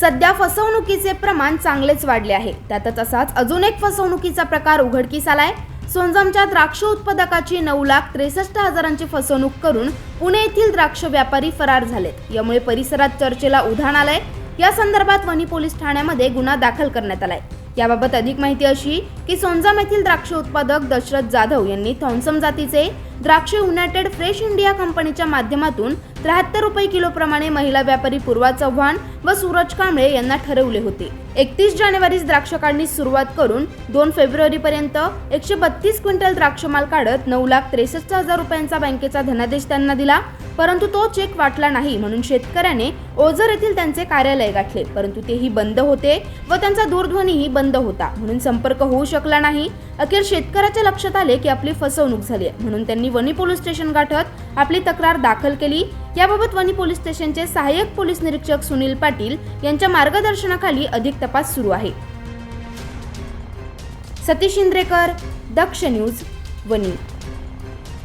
सध्या फसवणुकीचे प्रमाण चांगलेच वाढले आहे. त्यातच असाच अजून एक फसवणुकीचा प्रकार उघडकीस आलाय. सोनजामच्या द्राक्ष उत्पादकाची नऊ लाख त्रेसष्ट हजारांची फसवणूक करून पुणे येथील द्राक्ष व्यापारी फरार झालेत. यामुळे परिसरात चर्चेला उधाण आलंय. या संदर्भात वणी पोलीस ठाण्यामध्ये गुन्हा दाखल करण्यात आलाय. याबाबत अधिक माहिती अशी की सोनजाम येथील द्राक्ष उत्पादक दशरथ जाधव यांनी थॉम्सम जातीचे द्राक्ष युनायटेड फ्रेश इंडिया कंपनीच्या माध्यमातून त्र्याहत्तर रुपये किलोप्रमाणे महिला व्यापारी पूर्वा चव्हाण व सूरज कांबळे यांना ठरवले होते. एकतीस जानेवारीस द्राक्ष काढणीस सुरुवात करून दोन फेब्रुवारी पर्यंत एकशे बत्तीस क्विंटल द्राक्षमाल काढत नऊ लाख त्रेसष्ट हजार रुपयांचा बँकेचा धनादेश त्यांना दिला. परंतु तो चेक वाटला नाही म्हणून शेतकऱ्याने ओझर येथील त्यांचे कार्यालय गाठले. परंतु तेही बंद होते व त्यांचा दूरध्वनीही बंद होता. म्हणून संपर्क होऊ शकला नाही. अखेर शेतकऱ्याच्या लक्षात आले की आपली फसवणूक झाली आहे. म्हणून त्यांनी वणी पोलीस स्टेशन गाठत आपली तक्रार दाखल केली. याबाबत वणी पोलीस स्टेशनचे सहाय्यक पोलीस निरीक्षक सुनील पाटील यांच्या मार्गदर्शनाखाली अधिक तपास सुरू आहे. सतीश इंद्रेकर दक्ष न्यूज वणी.